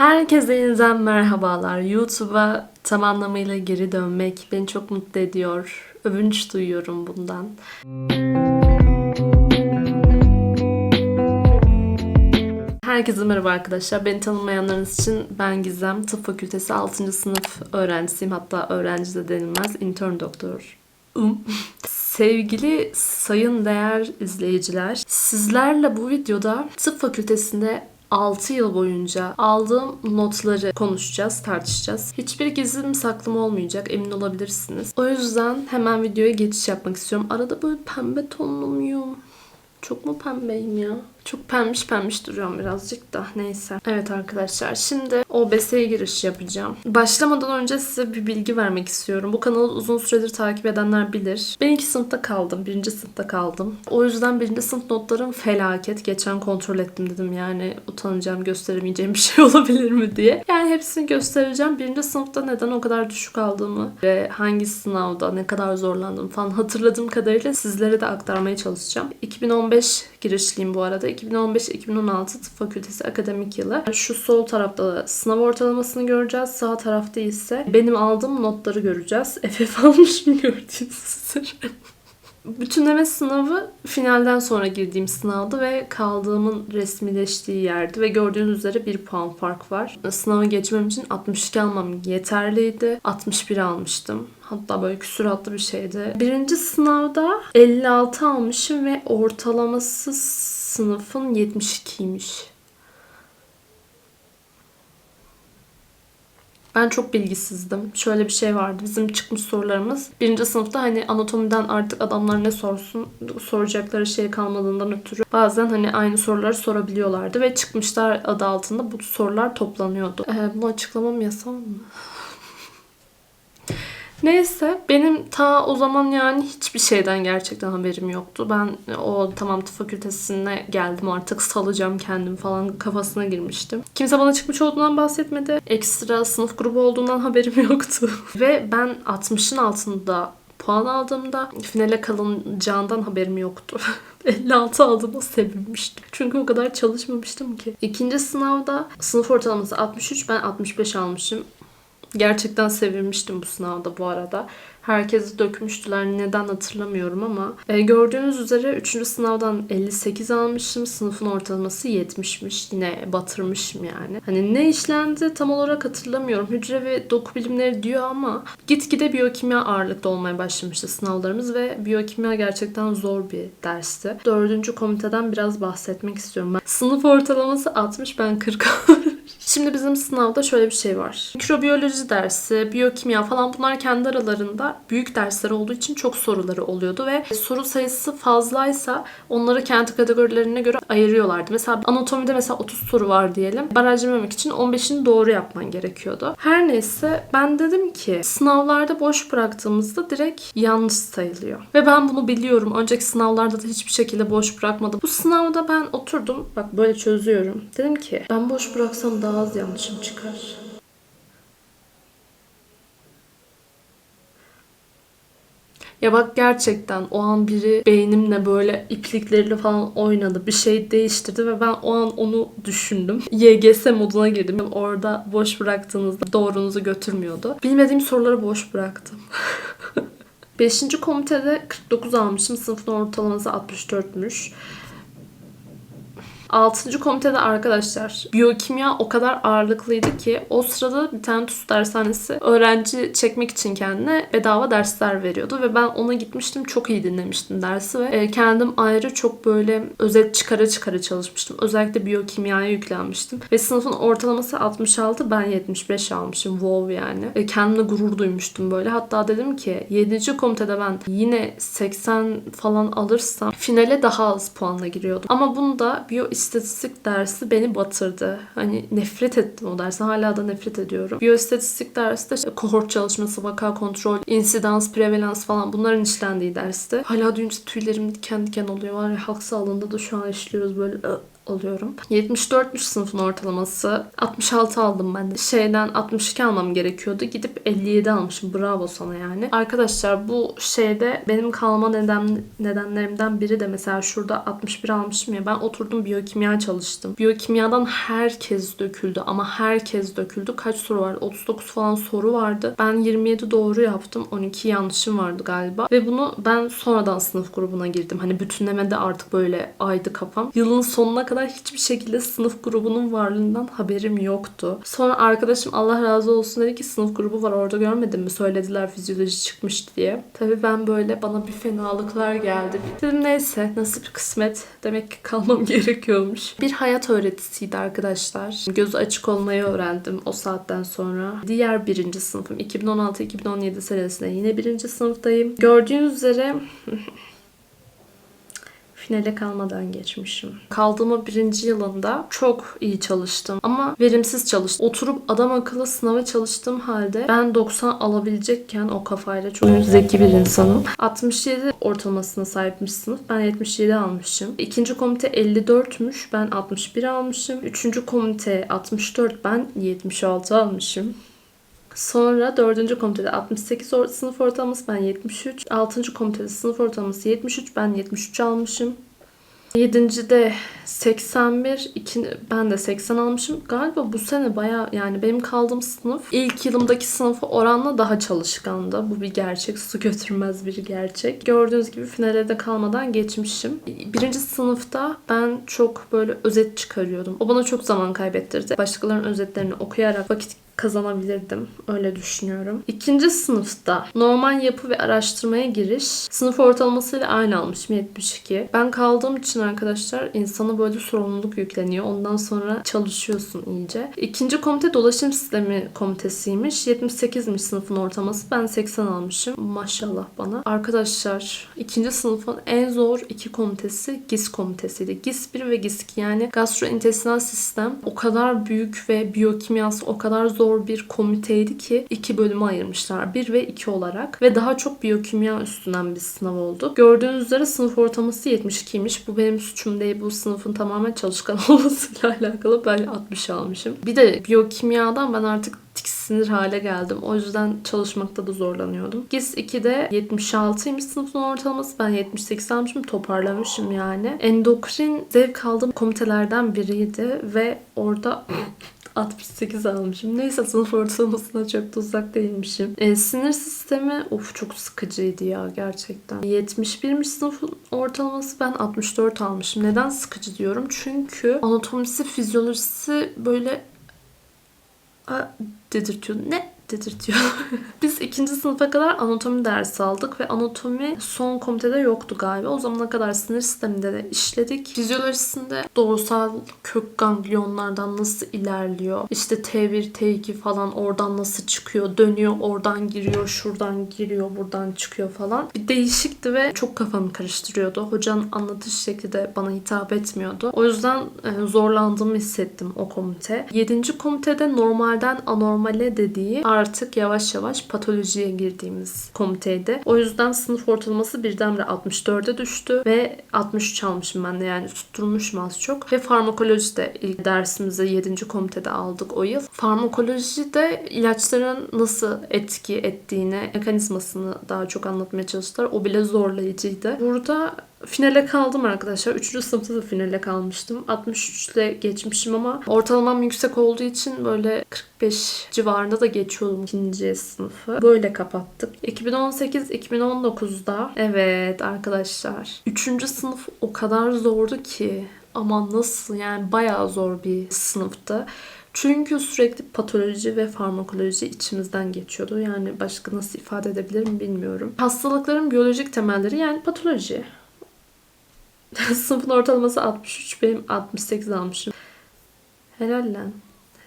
Herkese yeniden merhabalar. YouTube'a tam anlamıyla geri dönmek beni çok mutlu ediyor. Övünç duyuyorum bundan. Herkese merhaba arkadaşlar. Beni tanımayanlarınız için ben Gizem. Tıp Fakültesi 6. sınıf öğrencisiyim. Hatta öğrenci de denilmez. Intern doktor. Sevgili sayın değer izleyiciler, sizlerle bu videoda tıp fakültesinde 6 yıl boyunca aldığım notları konuşacağız, tartışacağız. Hiçbir gizlim saklım olmayacak, emin olabilirsiniz. O yüzden hemen videoya geçiş yapmak istiyorum. Arada böyle pembe tonlu muyum? Çok mu pembeyim ya? Çok pembiş pembiş duruyorum birazcık da. Neyse. Evet arkadaşlar şimdi OBS'ye giriş yapacağım. Başlamadan önce size bir bilgi vermek istiyorum. Bu kanalı uzun süredir takip edenler bilir. Ben iki sınıfta kaldım. Birinci sınıfta kaldım. O yüzden birinci sınıf notlarım felaket. Geçen kontrol ettim dedim yani utanacağım gösteremeyeceğim bir şey olabilir mi diye. Yani hepsini göstereceğim. Birinci sınıfta neden o kadar düşük aldığımı ve hangi sınavda ne kadar zorlandım falan hatırladığım kadarıyla sizlere de aktarmaya çalışacağım. 2015 girişliyim bu arada. 2015-2016 Tıp Fakültesi akademik yılı. Şu sol tarafta sınav ortalamasını göreceğiz. Sağ tarafta ise benim aldığım notları göreceğiz. FF almışım gördüğünüz üzere. Bütünleme sınavı finalden sonra girdiğim sınavdı ve kaldığımın resmileştiği yerdi ve gördüğünüz üzere bir puan fark var. Sınavı geçmem için 62 almam yeterliydi. 61 almıştım. Hatta böyle küsuratlı bir şeydi. Birinci sınavda 56 almışım ve ortalaması sınıfın 72'ymiş. Ben çok bilgisizdim. Şöyle bir şey vardı. Bizim çıkmış sorularımız. Birinci sınıfta hani anatomiden artık adamlar ne sorsun soracakları şey kalmadığından ötürü bazen hani aynı soruları sorabiliyorlardı ve çıkmışlar adı altında bu sorular toplanıyordu. Ee, bunu açıklamam yasal mı? Neyse benim ta o zaman yani hiçbir şeyden gerçekten haberim yoktu. Ben o tamam tıp fakültesine geldim artık salacağım kendim falan kafasına girmiştim. Kimse bana çıkmış olduğundan bahsetmedi. Ekstra sınıf grubu olduğundan haberim yoktu. Ve ben 60'ın altında puan aldığımda finale kalınacağından haberim yoktu. 56 aldığıma sevinmiştim. Çünkü o kadar çalışmamıştım ki. İkinci sınavda sınıf ortalaması 63, ben 65 almışım. Gerçekten sevinmiştim bu sınavda bu arada. Herkesi dökmüştüler. Neden hatırlamıyorum ama. E, gördüğünüz üzere 3. sınavdan 58 almışım. Sınıfın ortalaması 70'miş. Yine batırmışım yani. Hani ne işlendi tam olarak hatırlamıyorum. Hücre ve doku bilimleri diyor ama gitgide biyokimya ağırlıkta olmaya başlamıştı sınavlarımız ve biyokimya gerçekten zor bir dersti. Dördüncü komiteden biraz bahsetmek istiyorum. Ben, sınıf ortalaması 60 ben 40 Şimdi bizim sınavda şöyle bir şey var. Mikrobiyoloji dersi, biyokimya falan bunlar kendi aralarında büyük dersler olduğu için çok soruları oluyordu ve soru sayısı fazlaysa onları kendi kategorilerine göre ayırıyorlardı. Mesela anatomide mesela 30 soru var diyelim. Barajlamak için 15'ini doğru yapman gerekiyordu. Her neyse ben dedim ki sınavlarda boş bıraktığımızda direkt yanlış sayılıyor. Ve ben bunu biliyorum. Önceki sınavlarda da hiçbir şekilde boş bırakmadım. Bu sınavda ben oturdum. Bak böyle çözüyorum. Dedim ki ben boş bıraksam daha az yanlışım çıkar. Ya bak gerçekten o an biri beynimle böyle iplikleriyle falan oynadı. Bir şey değiştirdi ve ben o an onu düşündüm. YGS moduna girdim. Orada boş bıraktığınızda doğrunuzu götürmüyordu. Bilmediğim soruları boş bıraktım. Beşinci komitede 49 almışım. Sınıfın ortalaması 64'müş. 6. komitede arkadaşlar biyokimya o kadar ağırlıklıydı ki o sırada bir tane TUS dershanesi öğrenci çekmek için kendine bedava dersler veriyordu ve ben ona gitmiştim. Çok iyi dinlemiştim dersi ve e, kendim ayrı çok böyle özet çıkara çıkara çalışmıştım. Özellikle biyokimyaya yüklenmiştim. Ve sınıfın ortalaması 66 ben 75 almışım. Wow yani. E, kendimle gurur duymuştum böyle. Hatta dedim ki 7. komitede ben yine 80 falan alırsam finale daha az puanla giriyordum. Ama bunu da biyo istatistik dersi beni batırdı. Hani nefret ettim o dersi. Hala da nefret ediyorum. Biyoistatistik dersi de işte kohort çalışması, vaka kontrol, insidans, prevalans falan bunların işlendiği dersti. Hala duyunca tüylerim diken diken oluyor. Var ya halk sağlığında da şu an işliyoruz böyle oluyorum. 74'müş sınıfın ortalaması. 66 aldım ben de. Şeyden 62 almam gerekiyordu. Gidip 57 almışım. Bravo sana yani. Arkadaşlar bu şeyde benim kalma neden, nedenlerimden biri de mesela şurada 61 almışım ya. Ben oturdum biyokimya çalıştım. Biyokimyadan herkes döküldü ama herkes döküldü. Kaç soru vardı? 39 falan soru vardı. Ben 27 doğru yaptım. 12 yanlışım vardı galiba. Ve bunu ben sonradan sınıf grubuna girdim. Hani bütünlemede artık böyle aydı kafam. Yılın sonuna kadar hiçbir şekilde sınıf grubunun varlığından haberim yoktu. Sonra arkadaşım Allah razı olsun dedi ki sınıf grubu var orada görmedin mi? Söylediler fizyoloji çıkmış diye. Tabii ben böyle bana bir fenalıklar geldi. Dedim neyse nasip kısmet. Demek ki kalmam gerekiyormuş. Bir hayat öğretisiydi arkadaşlar. Gözü açık olmayı öğrendim o saatten sonra. Diğer birinci sınıfım 2016-2017 senesinde yine birinci sınıftayım. Gördüğünüz üzere finale kalmadan geçmişim. Kaldığımı birinci yılında çok iyi çalıştım ama verimsiz çalıştım. Oturup adam akıllı sınava çalıştığım halde ben 90 alabilecekken o kafayla çok zeki bir insanım. 67 ortalamasına sahipmiş sınıf. Ben 77 almışım. İkinci komite 54'müş. Ben 61 almışım. Üçüncü komite 64. Ben 76 almışım. Sonra dördüncü komitede 68 or- sınıf ortalaması ben 73. Altıncı komitede sınıf ortalaması 73 ben 73 almışım. Yedincide 81, iki, ben de 80 almışım. Galiba bu sene baya yani benim kaldığım sınıf ilk yılımdaki sınıfa oranla daha çalışkandı. Bu bir gerçek, su götürmez bir gerçek. Gördüğünüz gibi finale de kalmadan geçmişim. Birinci sınıfta ben çok böyle özet çıkarıyordum. O bana çok zaman kaybettirdi. Başkalarının özetlerini okuyarak vakit kazanabilirdim. Öyle düşünüyorum. İkinci sınıfta normal yapı ve araştırmaya giriş sınıf ortalamasıyla aynı almışım 72. Ben kaldığım için arkadaşlar insana böyle sorumluluk yükleniyor. Ondan sonra çalışıyorsun iyice. İkinci komite dolaşım sistemi komitesiymiş. 78'miş sınıfın ortalaması. Ben 80 almışım. Maşallah bana. Arkadaşlar ikinci sınıfın en zor iki komitesi GIS komitesiydi. GIS 1 ve GIS 2 yani gastrointestinal sistem o kadar büyük ve biyokimyası o kadar zor bir komiteydi ki iki bölüme ayırmışlar. 1 ve 2 olarak ve daha çok biyokimya üstünden bir sınav oldu. Gördüğünüz üzere sınıf ortalaması 72'ymiş. Bu benim suçum değil. Bu sınıfın tamamen çalışkan olmasıyla alakalı. Ben 60 almışım. Bir de biyokimyadan ben artık tiksinir hale geldim. O yüzden çalışmakta da zorlanıyordum. GIS 2'de 76'ymış sınıfın ortalaması. Ben 78 almışım. Toparlamışım yani. Endokrin zevk aldığım komitelerden biriydi ve orada 68 almışım. Neyse sınıf ortalamasına çok da uzak değilmişim. E, sinir sistemi of çok sıkıcıydı ya gerçekten. 71'miş sınıfın ortalaması ben 64 almışım. Neden sıkıcı diyorum? Çünkü anatomisi, fizyolojisi böyle a, dedirtiyor. Ne? Dedirtiyor. Biz ikinci sınıfa kadar anatomi dersi aldık ve anatomi son komitede yoktu galiba. O zamana kadar sinir sisteminde de işledik. Fizyolojisinde doğrusal kök ganglionlardan nasıl ilerliyor? İşte T1, T2 falan oradan nasıl çıkıyor? Dönüyor, oradan giriyor, şuradan giriyor, buradan çıkıyor falan. Bir değişikti ve çok kafamı karıştırıyordu. Hocanın anlatış şekli de bana hitap etmiyordu. O yüzden e, zorlandığımı hissettim o komite. Yedinci komitede normalden anormale dediği artık yavaş yavaş patolojiye girdiğimiz komiteydi. O yüzden sınıf ortalaması birdenbire 64'e düştü ve 63 almışım ben de yani tutturmuşum az çok. Ve farmakoloji de ilk dersimizi 7. komitede aldık o yıl. Farmakoloji de ilaçların nasıl etki ettiğini, mekanizmasını daha çok anlatmaya çalıştılar. O bile zorlayıcıydı. Burada Finale kaldım arkadaşlar. Üçüncü sınıfta da finale kalmıştım. 63 ile geçmişim ama ortalamam yüksek olduğu için böyle 45 civarında da geçiyordum ikinci sınıfı. Böyle kapattık. 2018-2019'da evet arkadaşlar. Üçüncü sınıf o kadar zordu ki ama nasıl yani bayağı zor bir sınıftı. Çünkü sürekli patoloji ve farmakoloji içimizden geçiyordu. Yani başka nasıl ifade edebilirim bilmiyorum. Hastalıkların biyolojik temelleri yani patoloji. Sınıfın ortalaması 63. Benim 68 almışım. Helal lan.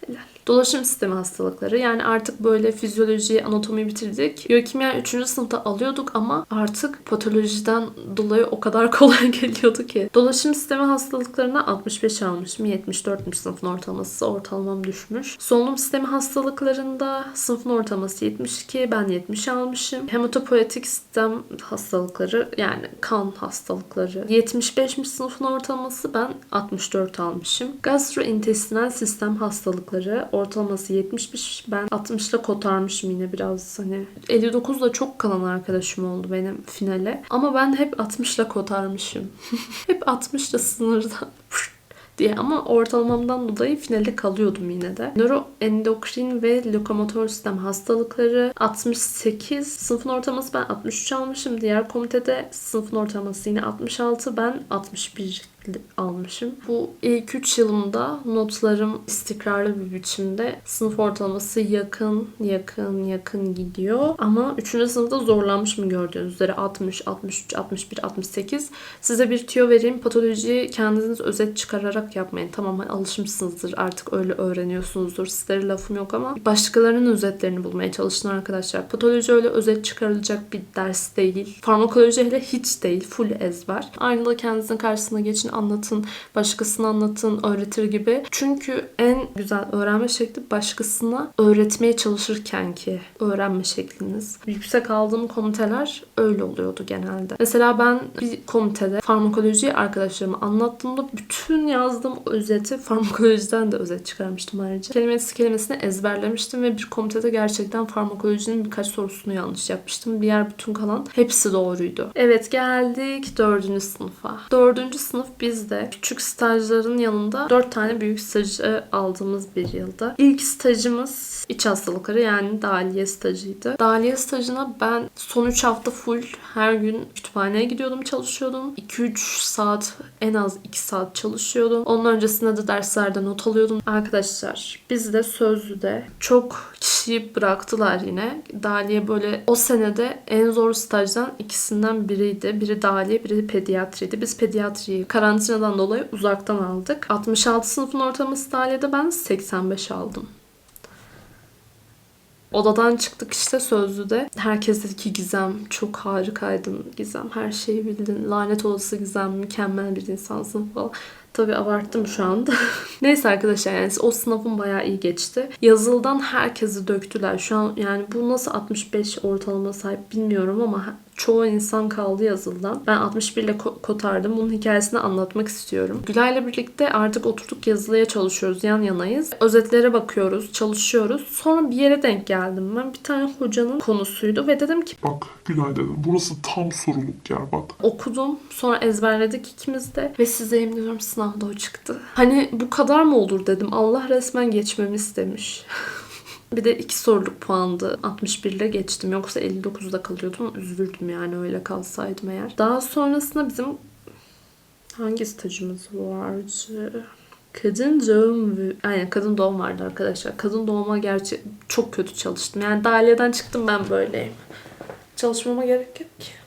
Helal. Dolaşım sistemi hastalıkları. Yani artık böyle fizyoloji, anatomi bitirdik. Biyokimya 3. sınıfta alıyorduk ama artık patolojiden dolayı o kadar kolay geliyordu ki. Dolaşım sistemi hastalıklarına 65 almışım. 74'müş sınıfın ortalaması. Ortalamam düşmüş. Solunum sistemi hastalıklarında sınıfın ortalaması 72. Ben 70 almışım. Hematopoietik sistem hastalıkları yani kan hastalıkları 75'miş sınıfın ortalaması. Ben 64 almışım. Gastrointestinal sistem hastalıkları ortalaması 70'miş. Ben 60'la kotarmışım yine biraz hani 59'la çok kalan arkadaşım oldu benim finale. Ama ben hep 60'la kotarmışım. hep 60'la sınırdan diye ama ortalamamdan dolayı finale kalıyordum yine de. Nöroendokrin ve lokomotor sistem hastalıkları 68. Sınıfın ortalaması ben 63 almışım. Diğer komitede sınıfın ortalaması yine 66. Ben 61 almışım. Bu ilk 3 yılımda notlarım istikrarlı bir biçimde sınıf ortalaması yakın yakın yakın gidiyor. Ama 3. sınıfta zorlanmışım gördüğünüz üzere 60, 63, 61, 68. Size bir tüyo vereyim. Patolojiyi kendiniz özet çıkararak yapmayın. Tamam hani alışmışsınızdır artık öyle öğreniyorsunuzdur. Sizlere lafım yok ama başkalarının özetlerini bulmaya çalışın arkadaşlar. Patoloji öyle özet çıkarılacak bir ders değil. Farmakoloji hele hiç değil. Full ezber. Aynada kendinizin karşısına geçin anlatın, başkasına anlatın, öğretir gibi. Çünkü en güzel öğrenme şekli başkasına öğretmeye çalışırken ki öğrenme şekliniz. Yüksek aldığım komiteler öyle oluyordu genelde. Mesela ben bir komitede farmakolojiyi arkadaşlarıma anlattığımda bütün yazdığım özeti farmakolojiden de özet çıkarmıştım ayrıca. Kelimesi kelimesine ezberlemiştim ve bir komitede gerçekten farmakolojinin birkaç sorusunu yanlış yapmıştım. Diğer bütün kalan hepsi doğruydu. Evet geldik dördüncü sınıfa. Dördüncü sınıf bizde küçük stajların yanında dört tane büyük stajı aldığımız bir yılda. İlk stajımız iç hastalıkları yani dahiliye stajıydı. Dahiliye stajına ben son 3 hafta full her gün kütüphaneye gidiyordum çalışıyordum. 2-3 saat en az 2 saat çalışıyordum. Onun öncesinde de derslerde not alıyordum. Arkadaşlar bizde sözlüde çok kişiyi bıraktılar yine. Dahiliye böyle o senede en zor stajdan ikisinden biriydi. Biri dahiliye, biri pediatriydi. Biz pediatriyi karantinadan dolayı uzaktan aldık. 66 sınıfın ortalaması dahliyede ben 85 aldım. Odadan çıktık işte sözlüde. Herkes dedi ki Gizem çok harikaydın Gizem. Her şeyi bildin. Lanet olası Gizem mükemmel bir insansın falan. Tabii abarttım şu anda. Neyse arkadaşlar yani o sınavım bayağı iyi geçti. Yazıldan herkesi döktüler. Şu an yani bu nasıl 65 ortalama sahip bilmiyorum ama çoğu insan kaldı yazıldan. Ben 61 ile ko- kotardım. Bunun hikayesini anlatmak istiyorum. Gülay'la birlikte artık oturduk yazılıya çalışıyoruz. Yan yanayız. Özetlere bakıyoruz, çalışıyoruz. Sonra bir yere denk geldim ben. Bir tane hocanın konusuydu ve dedim ki Bak Gülay dedim burası tam soruluk yer bak. okudum. Sonra ezberledik ikimiz de. Ve size yemin ediyorum sınavda o çıktı. Hani bu kadar mı olur dedim. Allah resmen geçmemi istemiş. Bir de iki soruluk puandı. 61 ile geçtim. Yoksa 59'da kalıyordum. Üzülürdüm yani öyle kalsaydım eğer. Daha sonrasında bizim hangi stajımız vardı? Kadın doğum. Aynen kadın doğum vardı arkadaşlar. Kadın doğuma gerçi çok kötü çalıştım. Yani daireden çıktım ben böyleyim. Çalışmama gerek yok ki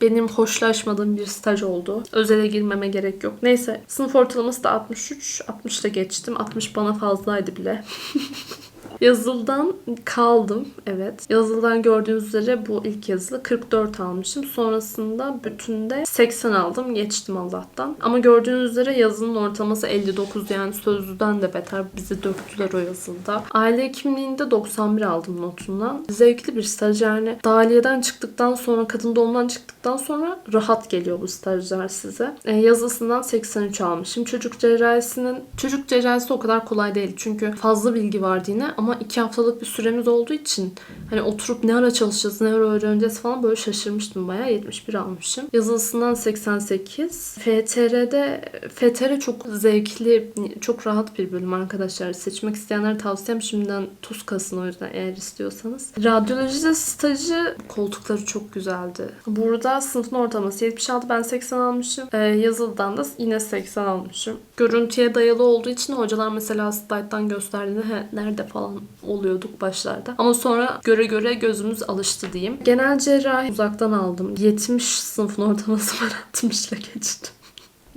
benim hoşlaşmadığım bir staj oldu. Özele girmeme gerek yok. Neyse sınıf ortalaması da 63. 60 da geçtim. 60 bana fazlaydı bile. Yazıldan kaldım. Evet. Yazıldan gördüğünüz üzere bu ilk yazılı 44 almışım. Sonrasında bütünde 80 aldım. Geçtim Allah'tan. Ama gördüğünüz üzere yazılının ortalaması 59 yani sözlüden de beter. Bizi döktüler o yazılda. Aile hekimliğinde 91 aldım notundan. Zevkli bir staj yani. Dahiliyeden çıktıktan sonra, kadın doğumdan çıktıktan sonra rahat geliyor bu stajlar size. E, yazısından 83 almışım. Çocuk cerrahisinin çocuk cerrahisi o kadar kolay değil. Çünkü fazla bilgi vardı yine ama iki haftalık bir süremiz olduğu için hani oturup ne ara çalışacağız, ne ara öğreneceğiz falan böyle şaşırmıştım bayağı. 71 almışım. Yazılısından 88. FTR'de FTR çok zevkli, çok rahat bir bölüm arkadaşlar. Seçmek isteyenlere tavsiyem şimdiden tuz kasın o yüzden eğer istiyorsanız. Radyolojide stajı koltukları çok güzeldi. Burada sınıfın ortalaması 76 ben 80 almışım. Ee, yazılıdan da yine 80 almışım. Görüntüye dayalı olduğu için hocalar mesela slide'dan gösterdiğinde "He, nerede falan oluyorduk başlarda. Ama sonra göre göre gözümüz alıştı diyeyim. Genel cerrahi uzaktan aldım. 70 sınıfın ortalaması var 60 ile geçtim.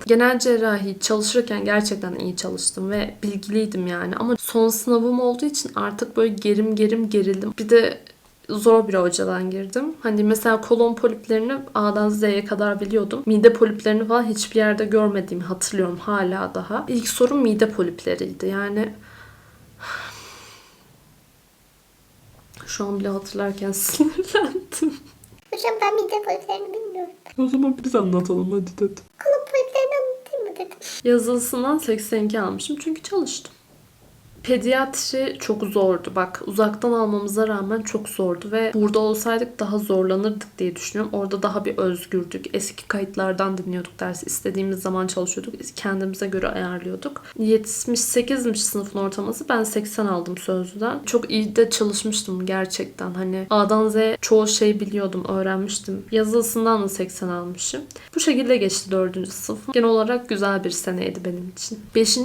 Genel cerrahi çalışırken gerçekten iyi çalıştım ve bilgiliydim yani. Ama son sınavım olduğu için artık böyle gerim gerim gerildim. Bir de zor bir hocadan girdim. Hani mesela kolon poliplerini A'dan Z'ye kadar biliyordum. Mide poliplerini falan hiçbir yerde görmediğimi hatırlıyorum hala daha. İlk sorum mide polipleriydi. Yani şu an bile hatırlarken sinirlendim. Hocam ben mide poliplerini bilmiyorum. O zaman biz anlatalım hadi dedi. Kolon poliplerini anlatayım mı dedim. Yazılısından 82 almışım çünkü çalıştım. Pediatri çok zordu. Bak uzaktan almamıza rağmen çok zordu ve burada olsaydık daha zorlanırdık diye düşünüyorum. Orada daha bir özgürdük. Eski kayıtlardan dinliyorduk dersi. İstediğimiz zaman çalışıyorduk. Kendimize göre ayarlıyorduk. 78'miş sınıfın ortalaması. Ben 80 aldım sözlüden. Çok iyi de çalışmıştım gerçekten. Hani A'dan Z'ye çoğu şey biliyordum, öğrenmiştim. Yazılısından da 80 almışım. Bu şekilde geçti 4. sınıfım. Genel olarak güzel bir seneydi benim için. 5.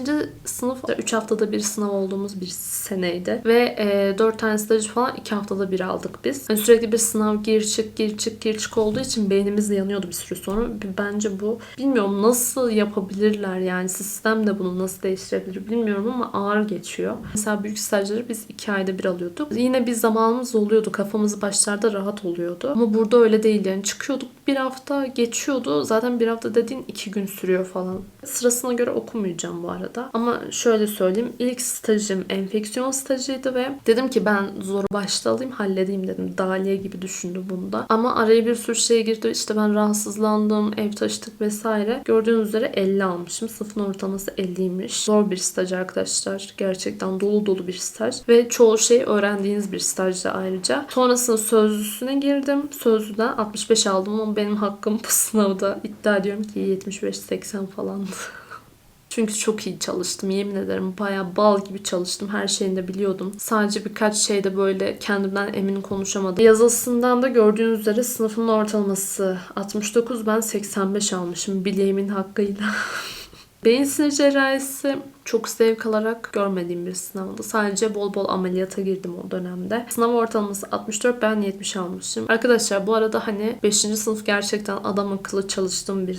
sınıf 3 haftada bir sınav olduğumuz bir seneydi. Ve e, 4 tane stajı falan 2 haftada bir aldık biz. Yani sürekli bir sınav gir çık gir çık gir çık olduğu için beynimiz yanıyordu bir süre sonra. Bence bu bilmiyorum nasıl yapabilirler yani sistem de bunu nasıl değiştirebilir bilmiyorum ama ağır geçiyor. Mesela büyük stajları biz 2 ayda bir alıyorduk. Yine bir zamanımız oluyordu. Kafamız başlarda rahat oluyordu. Ama burada öyle değil yani çıkıyorduk bir hafta geçiyordu. Zaten bir hafta dediğin 2 gün sürüyor falan. Sırasına göre okumayacağım bu arada. Ama şöyle söyleyeyim. ilk stajım enfeksiyon stajıydı ve dedim ki ben zoru başta alayım halledeyim dedim. Daliye gibi düşündüm bunda. Ama araya bir sürü şey girdi. İşte ben rahatsızlandım, ev taşıdık vesaire. Gördüğünüz üzere 50 almışım. Sınıfın ortalaması 50'ymiş. Zor bir staj arkadaşlar. Gerçekten dolu dolu bir staj. Ve çoğu şeyi öğrendiğiniz bir stajdı ayrıca. Sonrasında sözlüsüne girdim. Sözlüden 65 aldım ama benim hakkım bu sınavda iddia ediyorum ki 75-80 falandı. Çünkü çok iyi çalıştım yemin ederim. Bayağı bal gibi çalıştım. Her şeyini de biliyordum. Sadece birkaç şeyde böyle kendimden emin konuşamadım. Yazısından da gördüğünüz üzere sınıfın ortalaması 69 ben 85 almışım bileğimin hakkıyla. Beyin sinir cerrahisi çok zevk alarak görmediğim bir sınavdı. Sadece bol bol ameliyata girdim o dönemde. Sınav ortalaması 64 ben 70 almışım. Arkadaşlar bu arada hani 5. sınıf gerçekten adam akıllı çalıştığım bir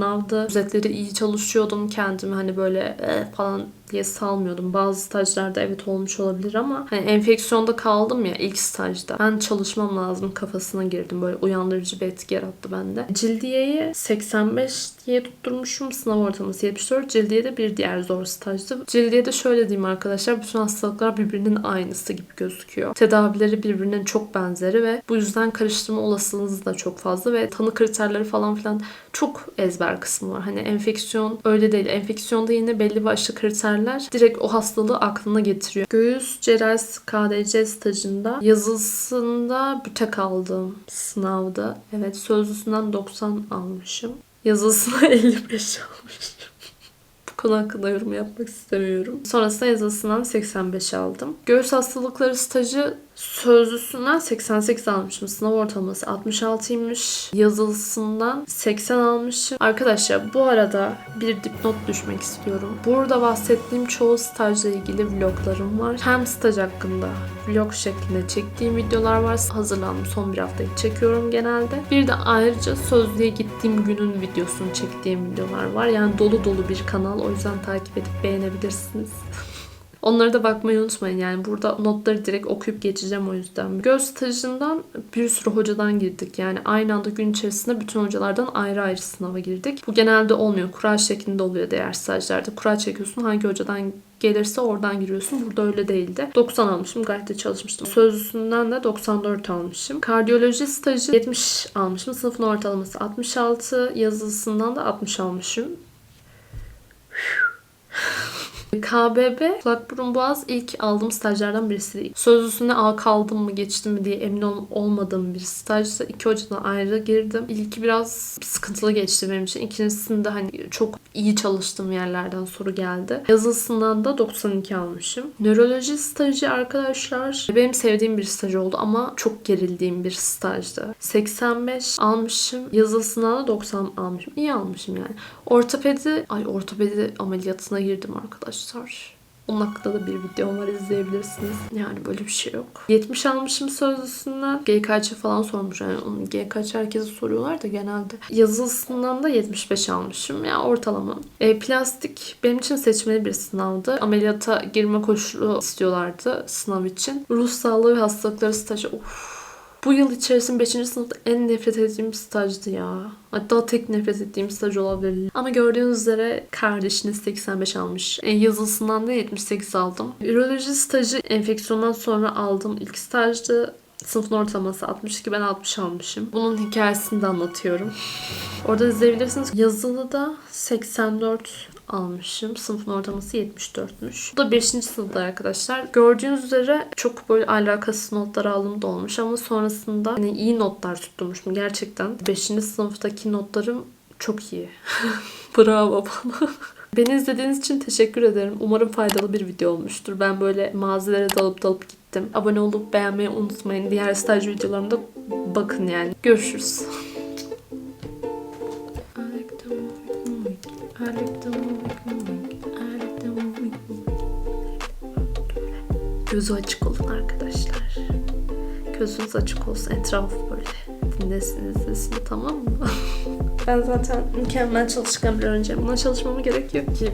sınavdı. Özetleri iyi çalışıyordum. Kendimi hani böyle "Eh" falan diye salmıyordum. Bazı stajlarda evet olmuş olabilir ama hani enfeksiyonda kaldım ya ilk stajda. Ben çalışmam lazım kafasına girdim. Böyle uyandırıcı bir etki yarattı bende. Cildiye'yi 85 diye tutturmuşum. Sınav ortalaması 74. Cildiye de bir diğer zor stajdı. Cildiye de şöyle diyeyim arkadaşlar. Bütün hastalıklar birbirinin aynısı gibi gözüküyor. Tedavileri birbirinin çok benzeri ve bu yüzden karıştırma olasılığınız da çok fazla ve tanı kriterleri falan filan çok ezber kısmı var. Hani enfeksiyon öyle değil. Enfeksiyonda yine belli başlı kriterler direkt o hastalığı aklına getiriyor. Göğüs cerrahisi KDC stajında yazısında bütek aldım sınavda. Evet sözlüsünden 90 almışım. Yazısına 55 almışım. Konu hakkında yorum yapmak istemiyorum. Sonrasında yazısından 85 aldım. Göğüs hastalıkları stajı sözlüsünden 88 almışım. Sınav ortalaması 66'ymış. Yazılısından 80 almışım. Arkadaşlar bu arada bir dipnot düşmek istiyorum. Burada bahsettiğim çoğu stajla ilgili vloglarım var. Hem staj hakkında vlog şeklinde çektiğim videolar var. Hazırlandım. Son bir haftayı çekiyorum genelde. Bir de ayrıca sözlüğe gittiğim günün videosunu çektiğim videolar var. Yani dolu dolu bir kanal. O yüzden takip edip beğenebilirsiniz. Onlara da bakmayı unutmayın. Yani burada notları direkt okuyup geçeceğim o yüzden. Göz stajından bir sürü hocadan girdik. Yani aynı anda gün içerisinde bütün hocalardan ayrı ayrı sınava girdik. Bu genelde olmuyor. Kura şeklinde oluyor diğer stajlarda. Kura çekiyorsun. Hangi hocadan gelirse oradan giriyorsun. Burada öyle değildi. 90 almışım. Gayet de çalışmıştım. Sözlüsünden de 94 almışım. Kardiyoloji stajı 70 almışım. Sınıfın ortalaması 66. Yazılısından da 60 almışım. KBB kulak burun boğaz ilk aldığım stajlardan birisi. Sözlüsüne A kaldım mı geçtim mi diye emin ol- olmadığım bir stajda iki hocadan ayrı girdim. İlki biraz sıkıntılı geçti benim için. İkincisinde hani çok iyi çalıştığım yerlerden soru geldi. Yazılısından da 92 almışım. Nöroloji stajı arkadaşlar benim sevdiğim bir staj oldu ama çok gerildiğim bir stajdı. 85 almışım. Yazılısından da 90 almışım. İyi almışım yani. Ortopedi, ay ortopedi ameliyatına girdim arkadaşlar. Onun hakkında da bir video var izleyebilirsiniz. Yani böyle bir şey yok. 70 almışım sözlüsünden. G kaçı falan sormuş. Yani onun G kaç herkese soruyorlar da genelde. Yazılısından da 75 almışım. Yani ortalama. E, plastik benim için seçmeli bir sınavdı. Ameliyata girme koşulu istiyorlardı sınav için. Ruh sağlığı ve hastalıkları stajı. Of. Bu yıl içerisinde 5. sınıfta en nefret ettiğim stajdı ya. Hatta tek nefret ettiğim staj olabilir. Ama gördüğünüz üzere kardeşiniz 85 almış. E, yazılısından da 78 aldım. Üroloji stajı enfeksiyondan sonra aldım. İlk stajdı. Sınıfın ortalaması 62 ben 60 almışım. Bunun hikayesini de anlatıyorum. Orada izleyebilirsiniz. Yazılı da 84 almışım. Sınıfın ortalaması 74'müş. Bu da 5. sınıfta arkadaşlar. Gördüğünüz üzere çok böyle alakasız notlar aldığım da olmuş ama sonrasında hani iyi notlar tutturmuşum gerçekten. 5. sınıftaki notlarım çok iyi. Bravo bana. Beni izlediğiniz için teşekkür ederim. Umarım faydalı bir video olmuştur. Ben böyle mağazalara dalıp dalıp gittim. Abone olup beğenmeyi unutmayın. Diğer staj videolarımda bakın yani. Görüşürüz. Gözü açık olun arkadaşlar. Gözünüz açık olsun. Etrafı böyle dinlesin izlesin tamam mı? ben zaten mükemmel çalışkan bir öğrenciyim. Buna çalışmama gerek yok ki.